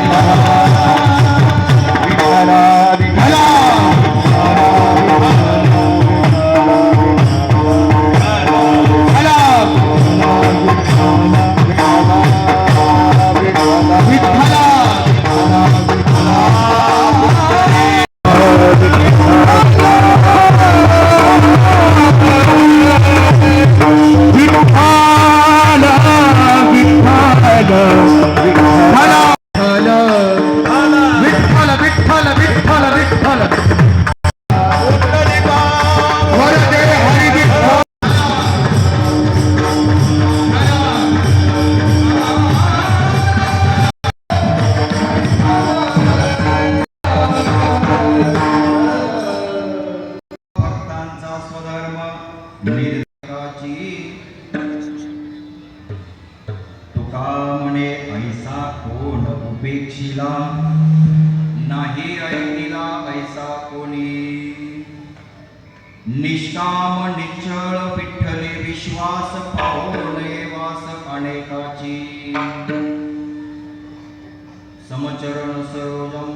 विठ्ठल उपेक्षिला नाही ऐकिला ऐसा कोणी. निष्काम निश्चळ विठ्ठले विश्वास पाहुणे वास अनेकाची. समचरण सरोजम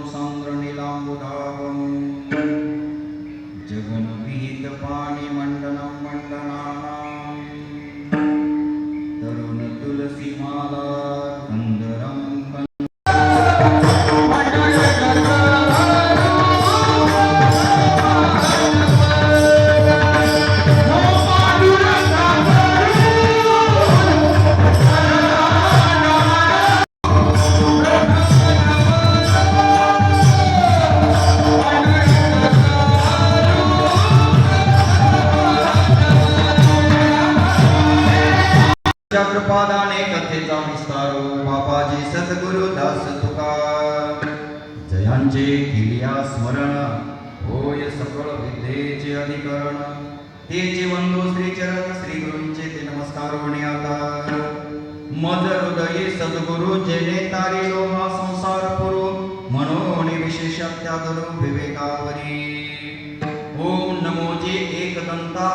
विस्तारो बाबाजी सद्गुरु दास तुका जयांचे किलिया स्मरण होय सकळ विद्येचे अधिकरण। तेचे वंदो श्री चरण श्री गुरूंचे ते नमस्कार म्हणे आता। मज हृदये सद्गुरु जेने तारिलो हा संसार पुरो म्हणून विशेष त्यागरो विवेकावरी। ओम नमो जे एकदंता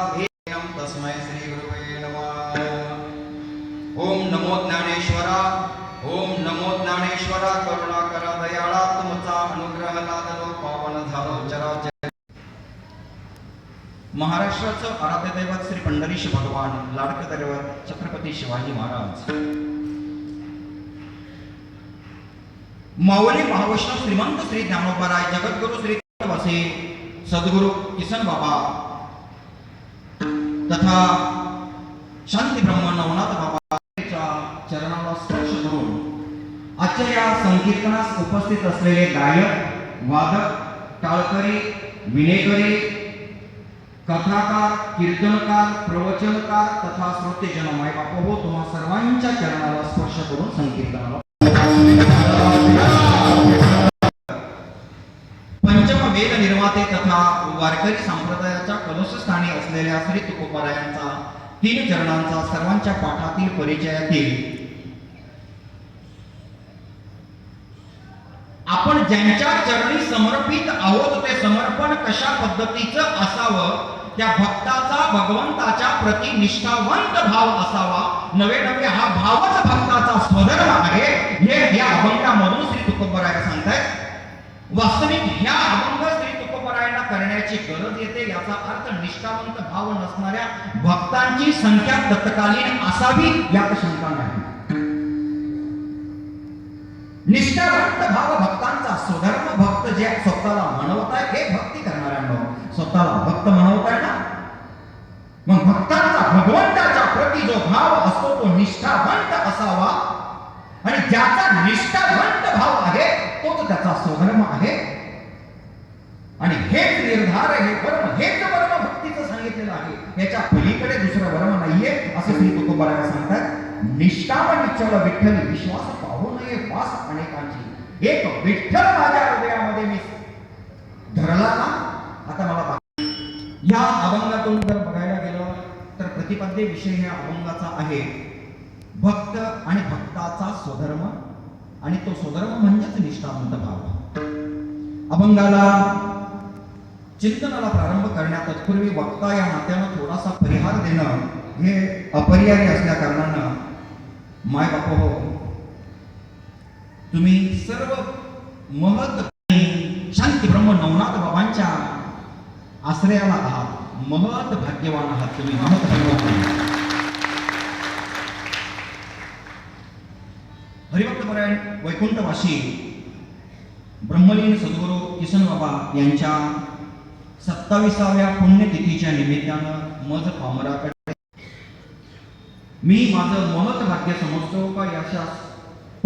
ज्ञानेश्वरा करुणा करा दयाळा तुमचा अनुग्रह लादलो पावन झालो चराचर महाराष्ट्राचं आराध्य दैवत श्री पंढरीश भगवान लाडकं दैवत छत्रपती शिवाजी महाराज. माऊली महावैष्णव श्रीमंत श्री ज्ञानोबाराय जगद्गुरु श्री वसे सद्गुरु किसन बाबा तथा शांती ब्रह्म नवनाथ बाबाच्या चरणाला स्पर्श करून आजच्या या संकीर्तनास उपस्थित असलेले गायक वादक टाळकरी विनेकरी कथाकार कीर्तनकार प्रवचनकार तथा श्रोतेजन माय बाप हो तुम्हा सर्वांच्या चरणाला स्पर्श करून संकीर्तनाला पंचम वेद निर्माते तथा वारकरी संप्रदायाच्या कलशस्थानी असलेल्या श्री तुकोबारायांचा तीन चरणांचा सर्वांच्या पाठातील परिचयातील आपण ज्यांच्या चरणी समर्पित आहोत ते समर्पण कशा पद्धतीचं असावं? त्या भक्ताचा भगवंताच्या प्रति निष्ठावंत भाव असावा. नवे नवे हा भावच भक्ताचा स्वधर्म आहे. हे या अभंगामधून श्री तुकोबराय सांगतायत. वास्तविक ह्या अभंग श्री तुकोबरायांना करण्याची गरज येते याचा अर्थ निष्ठावंत भाव नसणाऱ्या भक्तांची संख्या तत्कालीन असावी यात शंका नाही. निष्ठावंत भाव भक्तांचा स्वधर्म भक्त जे स्वतःला म्हणवताय हे भक्ती करणाऱ्यांना स्वतःला भक्त म्हणवताय ना? मग भक्तांचा भगवंताच्या प्रती जो भाव असतो तो निष्ठावंत असावा. आणि ज्याचा निष्ठावंत भाव आहे तोच त्याचा स्वधर्म आहे. आणि हेच निर्धार हे वर्म हेच वर्म भक्तीचं सांगितलेलं आहे. याच्या पलीकडे दुसरं वर्म नाहीये असं श्री तुकोबाराय सांगतात. निष्ठा व विठ्ठल विश्वास पाहू नये वास अनेकांची. एक विठ्ठल माझ्या हृदयामध्ये मी धरला ना आता मला या अभंगातून जर बघायला गेलं तर प्रतिपाद्य विषय ह्या अभंगाचा आहे. भक्त आणि भक्ताचा स्वधर्म आणि तो स्वधर्म म्हणजेच निष्ठावंत भाव. अभंगाला चिंतनाला प्रारंभ करण्या तत्पूर्वी वक्ता या नात्यानं थोडासा परिहार देणं हे अपरिहार्य असल्या कारणानं माय बाप हो तुम्ही सर्व महत शांती ब्रह्म नवनाथ बाबांच्या आश्रयाला आहात महत भाग्यवान आहात तुम्ही महत भाग्यवान आहात. हरिभक्तपरायण वैकुंठवासी ब्रह्मलीन सद्गुरू किसन बाबा यांच्या सत्ताविसाव्या पुण्यतिथीच्या निमित्तानं मज पामराकडे मी माझं महत भाग्य समजतो का याच्या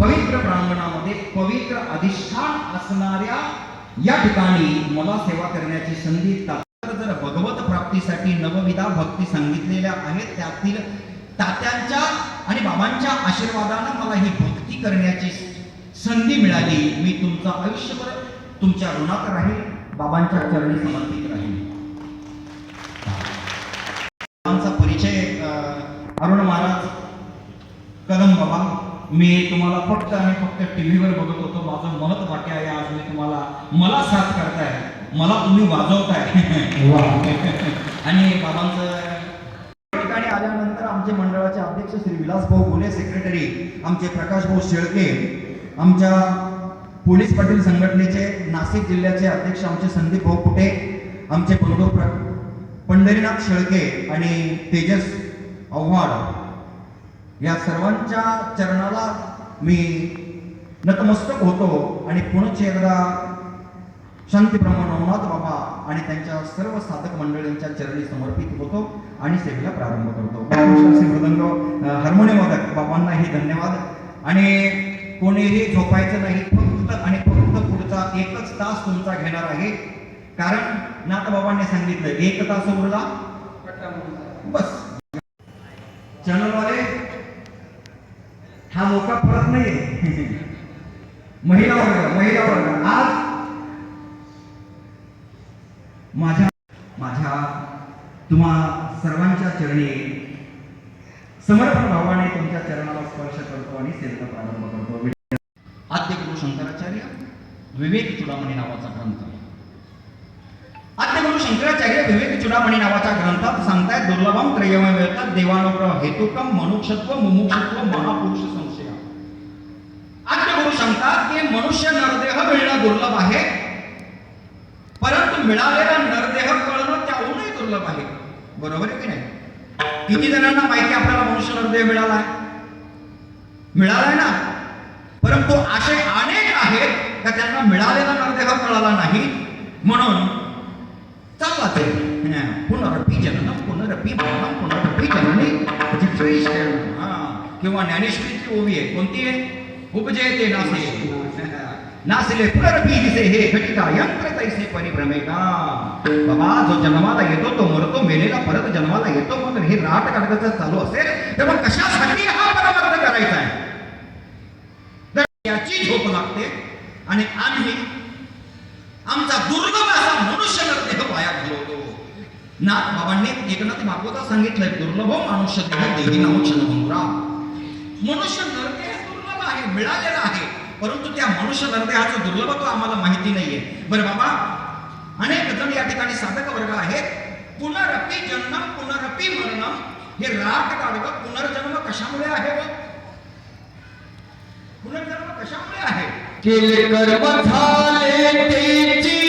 पवित्र प्रांगणामध्ये पवित्र अधिष्ठान असणाऱ्या या ठिकाणी मला सेवा करण्याची संधी जर भगवत प्राप्तीसाठी नवविधा भक्ती सांगितलेल्या आहेत त्यातील तात्यांच्या आणि बाबांच्या आशीर्वादानं मला ही भक्ती करण्याची संधी मिळाली. मी तुमचं आयुष्यभर तुमच्या ऋणात राहील बाबांच्या चरणी समर्पित राहील बाबांचा परिचय अं, अरुण महाराज कदम बाबा. मी तुम्हाला फक्त आणि फक्त टीव्हीवर बघत होतो. माझं महत्त्व वाक्य आहे आज मी तुम्हाला मला साथ करताय. मला तुम्ही वाजवताय. आणि बाबांचं ठिकाणी आल्यानंतर आमचे मंडळाचे अध्यक्ष श्री विलास भाऊ गुले सेक्रेटरी आमचे प्रकाश भाऊ शेळके आमच्या पोलीस पाटील संघटनेचे नाशिक जिल्ह्याचे अध्यक्ष आमचे संदीप भाऊ कुटे आमचे बंधू प्र पंढरीनाथ शेळके आणि तेजस आव्हाड या सर्वांच्या चरणाला मी नतमस्तक होतो आणि पुनच एकदा शांतीप्रमाण ब्रह्म नवनाथ बाबा आणि त्यांच्या सर्व साधक मंडळींच्या चरणी समर्पित होतो आणि सेवेला प्रारंभ करतो. मृदंग हार्मोनियमवादक बाबांनाही धन्यवाद. आणि कोणीही झोपायचं नाही फक्त आणि फक्त पुढचा एकच तास तुमचा घेणार आहे. कारण नाथबाबांनी सांगितलं एक तास उरला. बस. चॅनलवाले हा मोका परत नाही महिला वर्ग महिला वर्ग आज माझ्या माझ्या तुम्हा सर्वांच्या चरणी समर्पण भावाने तुमच्या चरणाला स्पर्श करतो आणि सेवेचा प्रारंभ करतो. आद्य गुरु शंकराचार्य विवेक चुडामणी नावाचा ग्रंथ. आद्य गुरु शंकराचार्य विवेक चुडामणी नावाच्या ग्रंथात सांगतायत दुर्लभम त्रयमय मिळतात देवानुग्रह हेतुकम मनुष्यत्व मुमुक्षत्व महापुरुष सांगतात की मनुष्य नरदेह मिळणं दुर्लभ आहे. परंतु मिळालेला नरदेह कळणं त्याहूनही दुर्लभ आहे. बरोबर आहे की नाही? किती जणांना माहिती आपल्याला मनुष्य नरदेह मिळाला मिळालाय ना. परंतु असे अनेक आहेत का त्यांना मिळालेला नरदेह कळाला नाही? म्हणून चालला ते. पुनरपी जनन पुनरपी मरणम पुनरपी जननी हा. किंवा ज्ञानेश्वरीची ओवी आहे. कोणती आहे? उपजयते नासे। नासिले पुनरपी दिसे हे घटिता यंत्र तैसे परिभ्रमेका बाबा जो जन्माला येतो तो मरतो मेलेला परत जन्माला येतो मग हे राट काढण्याचं चालू असेल तर मग कशासाठी हा परमार्थ करायचा आहे? तर याची झोप लागते आणि आम्ही आमचा दुर्गम असा मनुष्य देह पाया घालवतो. नाथ बाबांनी एकनाथ मागवता सांगितलंय दुर्लभ मनुष्य देह देवी नाम क्षणभंगुरा मनुष्य नरदेह आहे मिळालेला आहे. परंतु त्या मनुष्य हृदयाचं दुर्लभत्व आम्हाला माहिती नाहीये. बरं बाबा अनेक जण या ठिकाणी साधक वर्ग आहेत. पुनरपी जन्म पुनरपी मरणम. हे राग काढवं पुनर्जन्म कशामुळे आहे व? पुनर्जन्म कशामुळे आहे? केले कर्म झाले तेची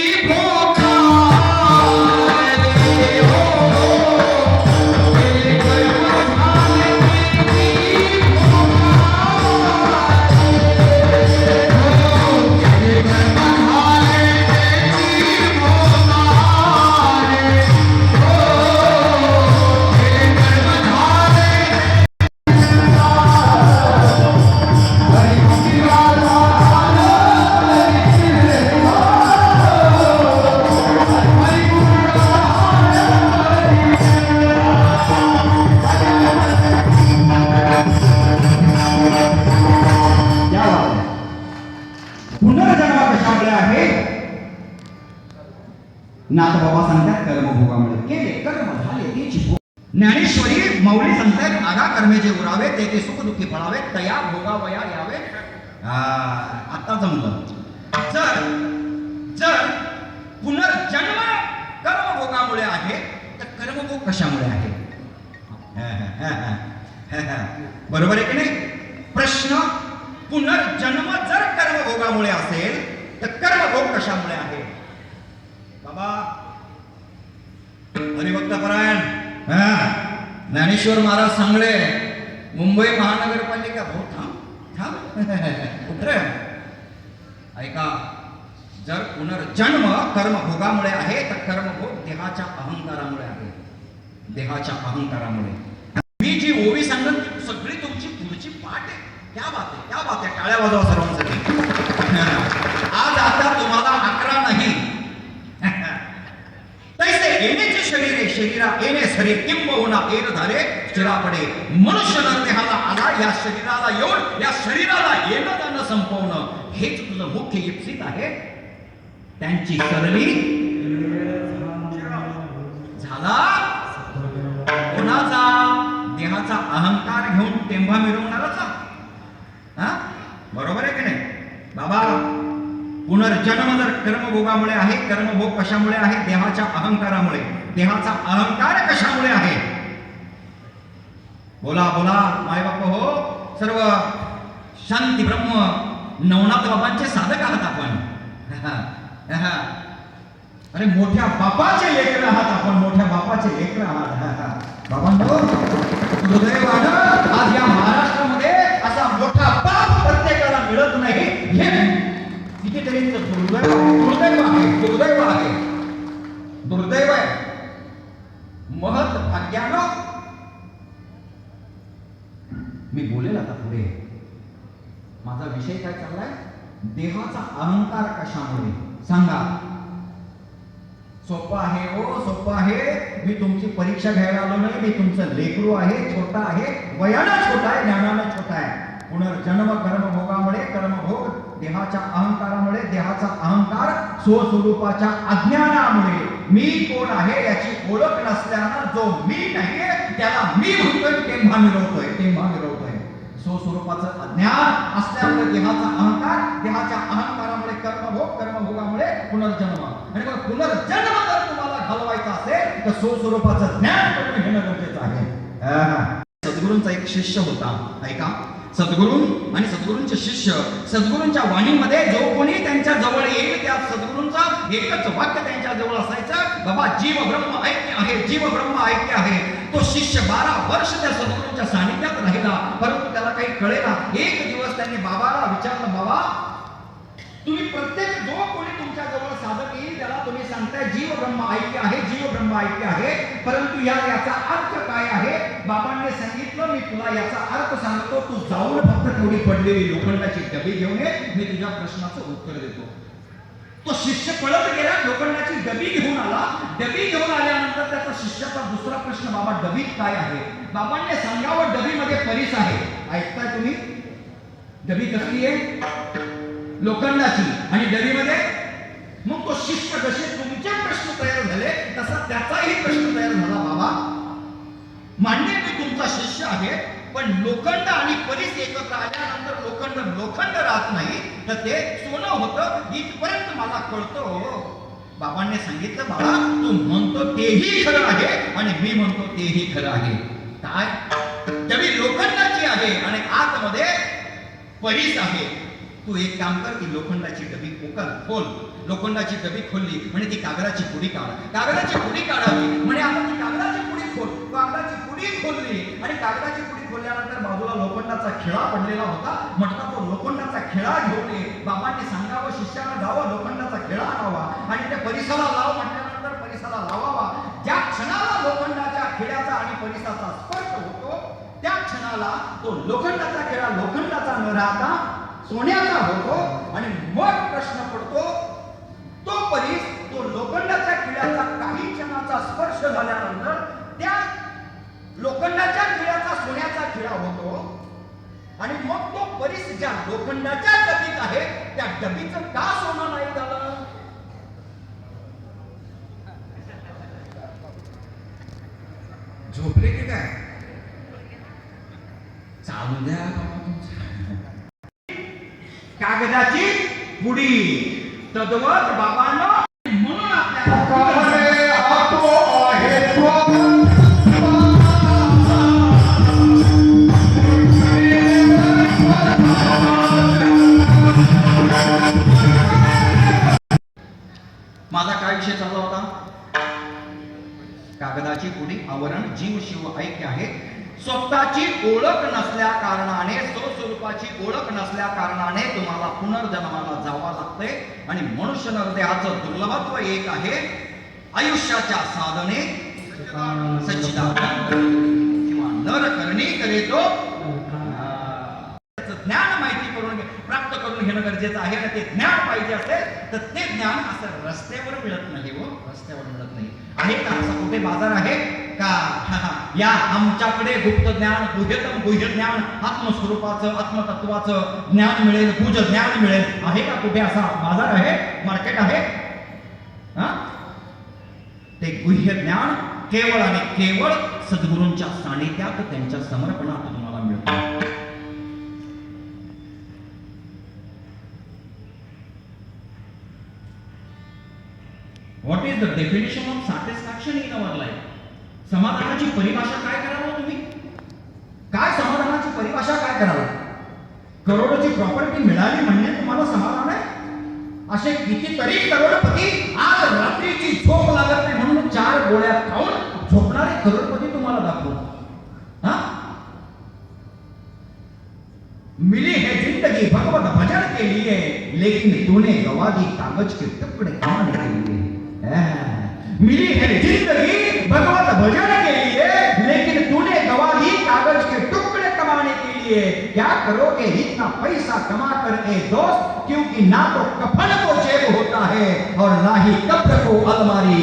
पुनर्जन्म कर्मभोगामुळे आहे. तर कर्मभोग कशामुळे आहे? बरोबर आहे की नाही? प्रश्न पुनर्जन्म जर कर्मभोगामुळे असेल तर कर्मभोग कशामुळे आहे? बाबा हरिभक्त परायण हा, ज्ञानेश्वर महाराज सांगले मुंबई महानगरपालिका भाऊ थांब थांब. उतर. ऐका जर पुनर्जन्म कर्मभोगामुळे आहे तर कर्मभोग देहाच्या अहंकारामुळे आहे. देहाच्या अहंकारामुळे. मी जी ओवी सांगत ती सगळी तुमची पुढची पाठ आहे. त्या बात आहे त्या बात आहे. टाळ्या वाजवा सर्वांसाठी. आज आता तुम्हाला अकरा नाही. तैसे येण्याचे शरीर आहे शरीरा येणे सरे किंबहुना येर झाले चिरापडे. मनुष्य नर देहाला आला या शरीराला येऊन या शरीराला येणं त्यांना संपवणं हेच तुझं मुख्य इप्सित आहे. त्यांची सरली झाला. कोणाचा? देहाचा अहंकार घेऊन टेंभा मिरवणाराचा. हा? बरोबर आहे की नाही? बाबा पुनर्जन्म जर कर्मभोगामुळे आहे कर्मभोग कशामुळे आहे? देहाच्या अहंकारामुळे. देहाचा अहंकार कशामुळे आहे? बोला बोला माय बाप हो. सर्व शांती ब्रह्म नवनाथ बाबांचे साधक आहात आपण. हा. अरे मोठ्या बापाचे लेकर आहात आपण मोठ्या बापाचे लेकर आहात बाबांनो दुर्दैवानं आज या महाराष्ट्रामध्ये असा मोठा बाप प्रत्येकाला मिळत नाही. हे कितीतरी दुर्दैव दुर्दैव आहे दुर्दैव आहे. दुर्दैव आहे. महत भाग्यानं मी बोलेल आता पुढे. माझा विषय काय चाललाय? देहाचा अहंकार कशामुळे? सांगा. सोपं आहे हो सोपं आहे. मी तुमची परीक्षा घ्यायला आलो नाही. मी तुमचं लेकरू आहे छोटा आहे. वयानं छोटा आहे ज्ञानानं छोटा आहे. पुनर्जन्म कर्मभोगामुळे कर्मभोग देहाच्या अहंकारामुळे देहाचा अहंकार स्वस्वरूपाच्या अज्ञानामुळे. मी कोण आहे याची ओळख नसल्यानं जो मी नाहीये त्याला मी म्हणतोय तेव्हा मिरवतोय तेव्हा मिरवतोय स्वस्वरूपाचं अज्ञान असल्यामुळे देहाचा अहंकार देहाच्या अहंकारामुळे कर्मभोग कर्मभोगामुळे पुनर्जन्म. आणि मग पुनर्जन्म जर तुम्हाला घालवायचा असेल तर स्वस्वरूपाचं ज्ञान करून घेणं गरजेचं आहे. सद्गुरूंचा एक शिष्य होता. ऐका. सद्गुरू आणि सद्गुरूंचे शिष्य सद्गुरूंच्या वाणीमध्ये जो कोणी त्यांच्या जवळ येईल त्या सद्गुरूंचा एकच वाक्य त्यांच्या जवळ असायचं. बाबा जीव ब्रह्म ऐक्य आहे जीव ब्रह्म ऐक्य आहे. तो शिष्य बारा वर्ष त्या सद्गुरूंच्या सानिध्यात राहिला परंतु त्याला काही कळेना. एक दिवस त्यांनी बाबाला विचारलं बाबा तुम्ही प्रत्येक जो कोणी तुमच्या जवळ साधक येईल त्याला तुम्ही सांगताय जीव ब्रह्म ऐक्य आहे जीव ब्रह्म ऐक्य आहे परंतु या याचा अर्थ काय आहे? बाबांनी सांगितलं मी तुला याचा अर्थ सांगतो तू जाऊन फक्त थोडी पडलेली लोखंडाची डबी घेऊन ये मी तुझ्या प्रश्नाचं उत्तर देतो. तो शिष्य पळत गेला लोखंडाची डबी घेऊन आला. डबी घेऊन आल्यानंतर त्याचा शिष्याचा दुसरा प्रश्न बाबा डबीत काय आहे? बाबांनी सांगावं डबीमध्ये परीस आहे. ऐकताय तुम्ही? डबी कसली आहे? लोखंडाची. आणि डबीमध्ये? मग तो शिष्य जसे तुमचे प्रश्न तयार झाले तसा त्याचाही प्रश्न तयार झाला बाबा. मान्य मी तुमचा शिष्य आहे पण लोखंड आणि परीस एकत्र आल्यानंतर लोखंड लोखंड राहत नाही तर ते सोनं होतं इथपर्यंत मला कळतं हो. बाबांनी सांगितलं बाबा तू म्हणतो तेही खरं आहे आणि मी म्हणतो तेही खरं आहे. काय? डबी लोखंडाची आहे आणि आतमध्ये परीस आहे. तू एक काम कर ती लोखंडाची डबी उकल खोल. लोखंडाची डबी खोलली म्हणे ती कागदाची पुडी काढा. कागदाची पुडी काढावी म्हणे आता ती कागदाची पुडी खोल कागदाची पुडी खोलली. आणि कागदाची पुडी खोलल्यानंतर बाजूला लोखंडाचा खिळा पडलेला होता. म्हटला तो लोखंडाचा खिळा घेऊन ये. बाबांनी सांगावं शिष्याला जावं लोखंडाचा खिळा आणावा. आणि त्या परिसराला लाव म्हटल्यानंतर परिसराला लावावा. ज्या क्षणाला लोखंडाच्या खिळ्याचा आणि परिसराचा स्पर्श होतो त्या क्षणाला तो लोखंडाचा खेळा लोखंडाचा न राहता सोन्याचा होतो. झाल्यानंतर त्या लोखंडाच्या खिळ्याचा सोन्याचा खिळा होतो आणि मग तो परीस ज्या लोखंडाच्या डबीत आहे त्या डबीचं का सोनं नाही झालं? झोपले की काय? चालू द्या. कागदाची पुडी. तद्वत बाबांनो ऐक्य आहे. स्वतःची ओळख नसल्या कारणाने स्वस्वरूपाची ओळख नसल्या कारणाने तुम्हाला पुनर्जन्माला जावं लागतंय. आणि मनुष्य नरदेहाचं दुर्लभत्व एक आहे आयुष्याच्या साधने. सच्चिदानंद किंवा नर करणी करेतो ज्ञान माहिती करून घे- प्राप्त करून घेणं गरजेचं आहे. आणि ते ज्ञान पाहिजे असेल तर ते ज्ञान असं रस्त्यावर मिळत नाही हो. रस्त्यावर मिळत नाही. आहे का असा कुठे बाजार आहे? का? या आमच्याकडे गुप्त ज्ञान गुह्यतम गुह्य ज्ञान आत्मस्वरूपाचं आत्मतत्वाचं ज्ञान मिळेल गुज ज्ञान मिळेल. आहे का कुठे असा बाजार आहे? मार्केट आहे? हा? ते गुह्य ज्ञान केवळ आणि केवळ सद्गुरूंच्या सानिध्यात त्यांच्या समर्पणात तुम्हाला मिळतं. What is the definition of satisfaction in our life समाधानाची परिभाषा काय करावं तुम्ही? काय समाधानाची परिभाषा काय करावं? करोडोची प्रॉपर्टी मिळाली म्हणजे तुम्हाला समाधान आहे? असे कितीतरी करोडपती आज रात्रीची झोप लागत नाही म्हणून चार गोळ्या खाऊन झोपणारे करोडपती तुम्हाला दाखवतो. हा? मिली है जिंदगी भगवत भजन के लिए लेकिन तूने गवा दी कागज के टुकड़े कमाने के लिए मिली है जिंदगी भजन के लिए लेकिन तूने गवा दी कागज़ के टुकड़े कमाने के लिए क्या करोगे? इतना पैसा कमा कर ए दोस्त क्योंकि ना तो कफन को जेब होता है और ना ही कब्र को अलमारी।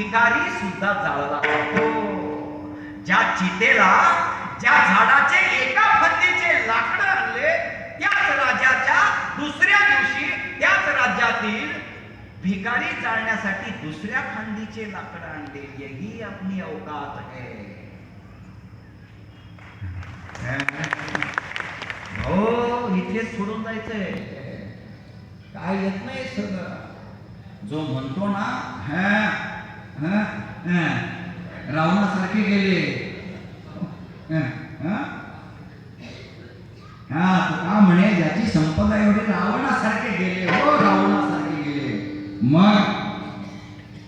भिकारी सुद्धा जाळला. जातो ज्या चितेला ज्या झाडाचे एका फंदीचे लाकड आणले त्याच राजाच्या दुसऱ्या दिवशी त्याच राज्यातील भिकारी जाळण्यासाठी दुसऱ्या फांदीचे लाकड आणले. यही आपली अवकात है हो इथे सोडून जायचंय. काय येत नाही सगळं. जो म्हणतो ना हा, रावणासारखे गेले. हा, हा? का म्हणे ज्याची संपदा एवढे रावणासारखे गेले. हो रावणासारखे गेले. मग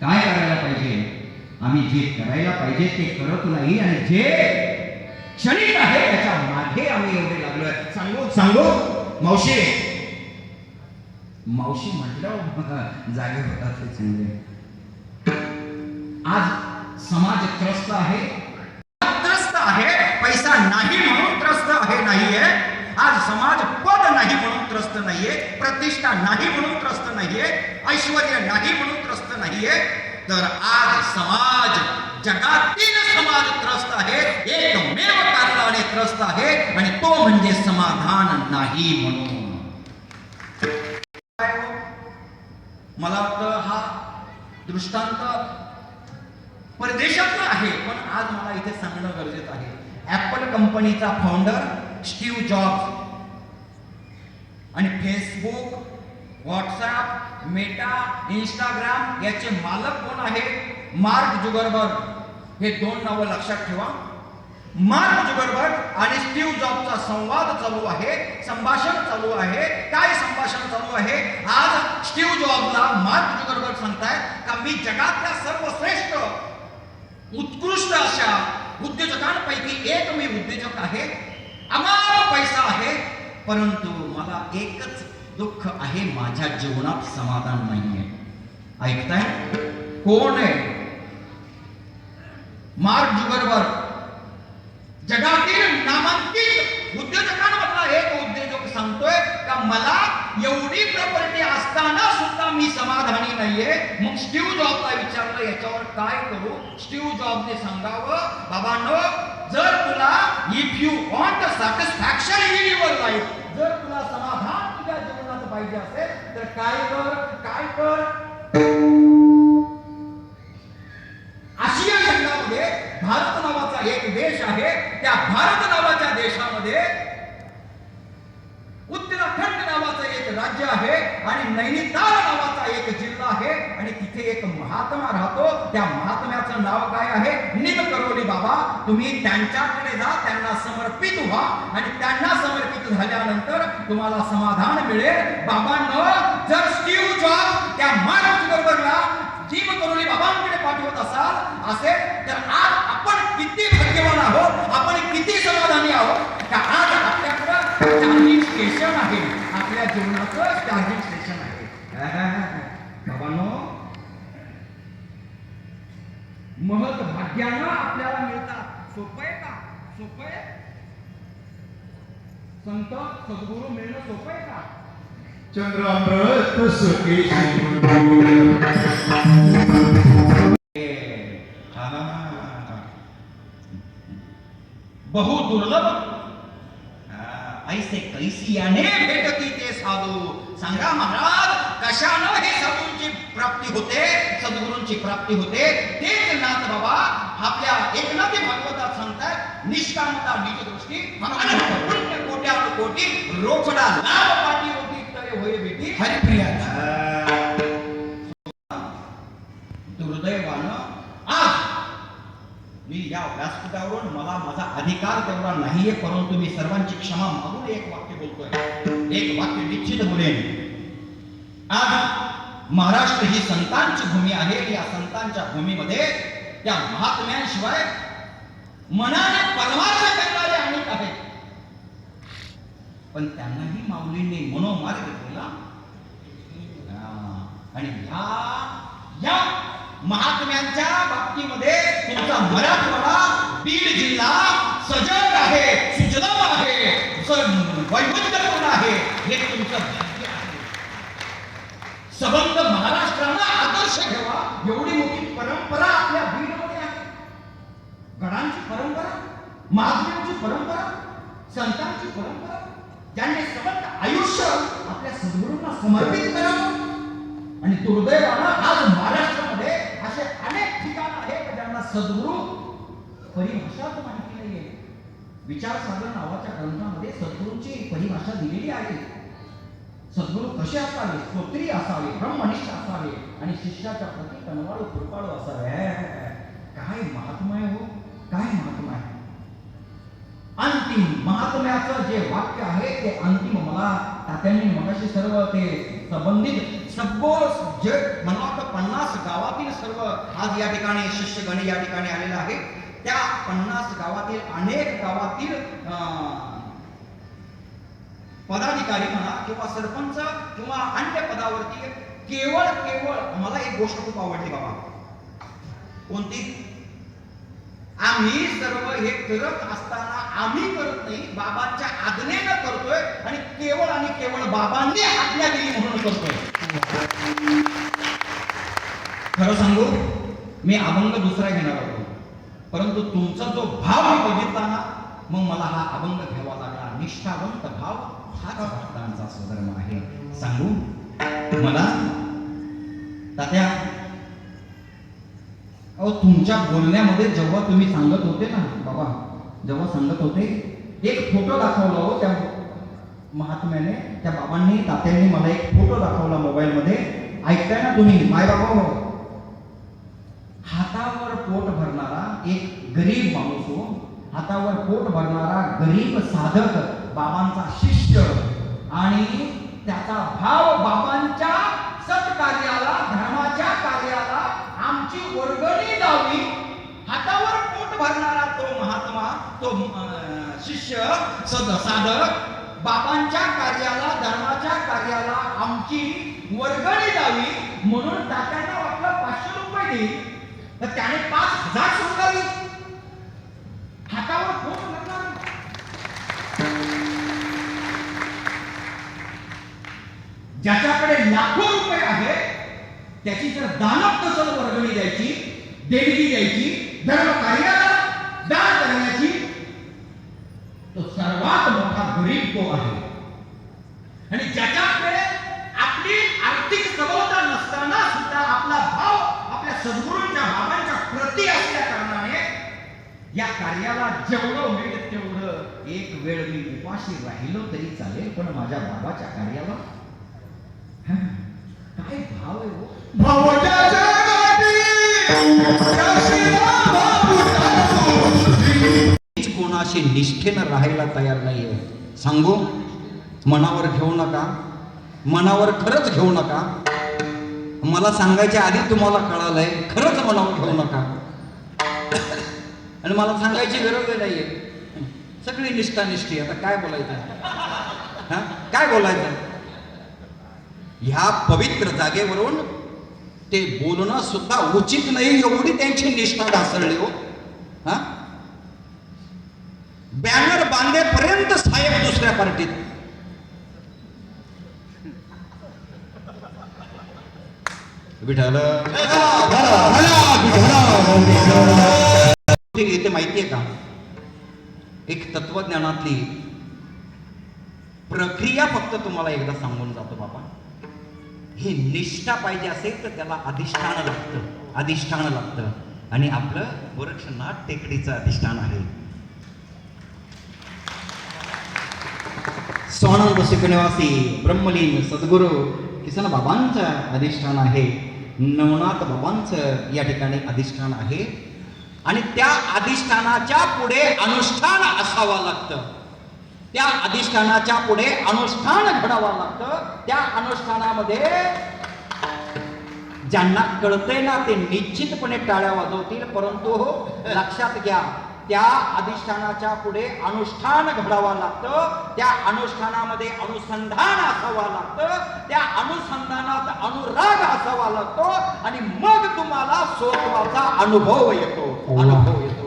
काय करायला पाहिजे? आम्ही जे करायला पाहिजे ते करत नाही आणि जे क्षणिक आहे त्याच्यामागे आम्ही एवढे लागलोय. सांगू सांगू? मावशी. मावशी म्हटलं जागे होतात ते चांगले. आज समाज त्रस्त आहे. त्रस्त आहे, पैसा नाही म्हणून त्रस्त आहे, नाहीये. आज समाज पद नाही म्हणून त्रस्त नाहीये, प्रतिष्ठा नाही म्हणून त्रस्त नाहीये ऐश्वर नाही म्हणून त्रस्त नाहीये. तर आज समाज, जगातील समाज त्रस्त आहे, एकमेव कारणाने त्रस्त आहे, आणि तो म्हणजे समाधान नाही म्हणून. मला वाटतं हा दृष्टांत परदेशात आहे पण आज मला इथे सांगणं गरजेचं आहे. ऍपल कंपनीचा फाउंडर स्टीव्ह जॉब्स आणि फेसबुक व्हॉट्सअप मेटा इंस्टाग्राम याचे मालक कोण आहे? Mark Zuckerberg. हे दोन नावं लक्षात ठेवा. मार्क जुगरबर्ग आणि स्टीव्ह जॉबचा संवाद चालू आहे संभाषण चालू आहे. काय संभाषण चालू आहे? आज स्टीव्ह जॉबला मार्क जुगरबर्ग सांगतायत का मी जगातल्या सर्वश्रेष्ठ उत्कृष्ट अशा उद्योजकांपैकी एक मी उद्योजक आहे. अमाप पैसा आहे परंतु मला एकच दुःख आहे माझ्या जीवनात समाधान नाहीये. ऐकताय? कोण आहे? मार्क जुगरवर जगातील नामांकित उद्योजकांमधला एक सांगतोय का मला एवढी प्रॉपर्टी असताना सुद्धा मी समाधानी नाहीये? मग स्टीव जॉबला विचारलं याच्यावर काय करू? स्टीव्ह जॉबने सांगावं बाबांनो जर तुला if you want satisfaction in your life जर तुला समाधान तुझ्या जीवनात पाहिजे असेल तर काय कर काय कर? त्या महात्म्याचं नाव काय आहे? निम करोली बाबा. तुम्ही त्यांच्याकडे जा त्यांना समर्पित व्हा. आणि त्यांना समर्पित झाल्यानंतर तुम्हाला समाधान मिळेल. बाबांनो जर स्टीव जॉब त्या मार्क बरोबरला जीव करोली बाबांकडे पाठवत असाल असेल तर आज आपण किती भाग्यवान आहोत? आपण किती समाधानी आहोत? का आज आपल्याकडं स्टेशन आहे. आपल्या जीवनाचं चार्जिंग स्टेशन आहे बाबांनो भाग्यानं आपल्याला मिळतात. सोपं आहे का? सोपं आहे? संत सद्गुरू मिळणं सोपं आहे का? चंद्रामृत सुखी बहु दुर्लभ। ऐसे कैसी याने भेटती ते साधू। सांगा महाराज। कशानं हे सद्गुरूंची प्राप्ती होते सद्गुरूंची प्राप्ती होते. तेच नाथ बाबा आपल्या एकनाथ भागवतात सांगतात निष्कामता निज दृष्टी अनंत पुण्य कोटी रोकडा लाभ पाठी होती तरी होय बेटी. हरिप्रिया दुर्दैवानं आज मी या व्यासपीठावरून मला माझा अधिकार तेवढा नाहीये परंतु मी सर्वांची क्षमा मागून एक वाक्य बोलतोय. एक वाक्य निश्चित बोलेन. आज महाराष्ट्र ही संतांची भूमी आहे. या संतांच्या भूमीमध्ये त्या महात्म्यांशिवाय मनाने परमार्थ करणारे अनेक आहेत. पण त्यांनाही माऊलींनी मनोमार्ग केला. आणि ह्या या महात्म्यांच्या बाबतीमध्ये तुमचा मराठवाडा बीड जिल्हा सजग आहे सुजलम आहे. स- वैविध्यपूर्ण आहे हे तुमचं भाग्य आहे सबंध महाराष्ट्राला आदर्श ठेवा. एवढी मोठी परंपरा आपल्या बीडमध्ये आहे. गडांची परंपरा महात्म्यांची परंपरा संतांची परंपरा ज्यांनी सबंध आयुष्य आपल्या सद्गुरूंना समर्पित करावं. आणि दुर्दैवानं आज महाराष्ट्रामध्ये असे अनेक ठिकाण आहेत ज्यांना सद्गुरू परिभाषाच माहिती नाहीये. विचार सागर नावाच्या ग्रंथामध्ये सद्गुरूंची परिभाषा दिलेली आहे. सद्गुरू कसे असावे? स्तोत्री असावे ब्रह्मनिष्ठ असावे आणि शिष्याच्या प्रती तनवाळू कृपाळू असावे. काय महात्मा आहे हो? काय महात्मा आहे? अंतिम महात्म्याचं जे वाक्य आहे ते अंतिम मला तात्यांनी मगाशी सर्व ते संबंधित सगळं जे मला वाटतं पन्नास गावातील सर्व आज या ठिकाणी शिष्यगण या ठिकाणी आलेला आहे त्या पन्नास गावातील अनेक गावातील अं, पदाधिकारी म्हणा किंवा सरपंच किंवा अन्य पदावरती केवळ केवळ मला एक गोष्ट खूप आवडली बाबा. कोणती? आम्ही सर्व हे करत असताना आम्ही करत नाही बाबांच्या आज्ञेनं करतोय आणि केवळ आणि केवळ बाबांनी आज्ञा दिली म्हणून करतोय. खरं सांगू मी अभंग दुसरा घेणार होतो परंतु तुमचा जो भाव मी बघितला ना मग मला हा अभंग घ्यावा लागला. निष्ठावंत भाव हाच भक्तांचा स्वधर्म आहे. सांगू? मला तात्या? अहो तुमच्या बोलण्यामध्ये जेव्हा तुम्ही सांगत होते ना बाबा जेव्हा सांगत होते एक फोटो दाखवला हो त्या महात्म्याने त्या बाबांनी तात्यांनी मला एक फोटो दाखवला मोबाईलमध्ये. ऐकताय ना तुम्ही? माय बाबा हो. हातावर पोट भरणारा एक गरीब माणूस हो. हातावर पोट भरणारा गरीब साधक. बाबांचा शिष्य आणि त्याचा भाव बाबांच्या सत्कार्याला धर्माच्या कार्याला आमची वर्गणी द्यावी. हातावर पोट भरणारा तो महात्मा तो शिष्य सद साधक बाबांच्या कार्याला धर्माच्या कार्याला आमची वर्गणी द्यावी. म्हणून तात्यांना वाटलं पाचशे रुपये देईल तर त्याने पाच हजार स्वीकारली हातावर पोट भरणार ज्याच्याकडे लाखो रुपये आहेत त्याची जर दानव नसल वर्गणी द्यायची देणगी द्यायची धर्म कार्याला दान करण्याची तो सर्वात मोठा गरीब तो आहे. आणि ज्याच्याकडे आपली आर्थिक सबलता नसताना सुद्धा आपला भाव आपल्या सद्गुरूंच्या बाबांच्या प्रती असल्या कारणाने या कार्याला जेवढं मिळेल तेवढं. एक वेळ मी उपाशी राहिलो तरी चालेल पण माझ्या बाबाच्या कार्याला? हा, काय भाव आहे हो? कोणाशी निष्ठेनं राहायला तयार नाहीये. सांगू? मनावर घेऊ नका. मनावर खरंच घेऊ नका. मला सांगायच्या आधी तुम्हाला कळालंय खरंच मनावर घेऊ नका. आणि मला सांगायची गरज नाहीये. सगळी निष्ठा निष्ठी आता काय बोलायचं? हा? काय बोलायचं? ह्या पवित्र जागेवरून ते बोलणं सुद्धा उचित नाही एवढी त्यांची निष्ठा ढासळली हो. हा? बॅनर बांधेपर्यंत साहेब दुसऱ्या पार्टीत. विठाल इथे माहितीये का? एक तत्वज्ञानातली प्रक्रिया फक्त तुम्हाला एकदा सांगून जातो बाबा. हे निष्ठा पाहिजे असेल तर त्याला अधिष्ठान लागतं अधिष्ठान लागतं. आणि आपलं गोरक्षनाथ टेकडीचं अधिष्ठान आहे. स्वानंद सुखनिवासी ब्रह्मलीन सद्गुरू किसन बाबांचं अधिष्ठान आहे. नवनाथ बाबांचं या ठिकाणी अधिष्ठान आहे. आणि त्या अधिष्ठानाच्या पुढे अनुष्ठान असावं लागतं. त्या अधिष्ठानाच्या पुढे अनुष्ठान घडावं लागतं. त्या अनुष्ठानामध्ये ज्यांना कळतंय ना ते निश्चितपणे टाळ्या वाजवतील. परंतु हो, लक्षात घ्या त्या अधिष्ठानाच्या पुढे अनुष्ठान घडावं लागतं त्या अनुष्ठानामध्ये अनुसंधान असावं लागतं त्या अनुसंधानात अनुराग असावा लागतो आणि मग तुम्हाला स्वत्वाचा अनुभव येतो अनुभव येतो.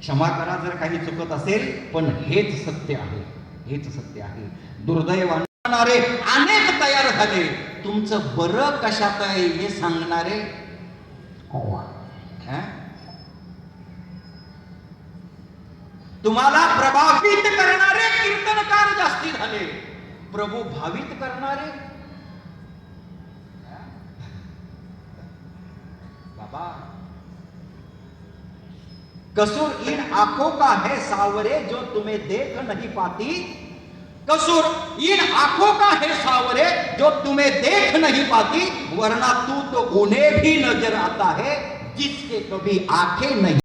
क्षमा करा जर काही चुकत असेल पण हेच सत्य आहे हेच सत्य आहे. दुर्दैवाने अनेक तयार झाले. तुमचं बरं कशात आहे हे सांगणारे तुम्हाला प्रभावित करणारे कीर्तनकार जास्ती झाले. प्रभू भावित करणारे. बाबा. कसूर इन आँखों का है सावरे जो तुम्हें देख नहीं पाती. कसूर इन आँखों का है सावरे जो तुम्हें देख नहीं पाती, वरना तू तो उन्हें भी नज़र आता है. जिसके कभी आंखें नहीं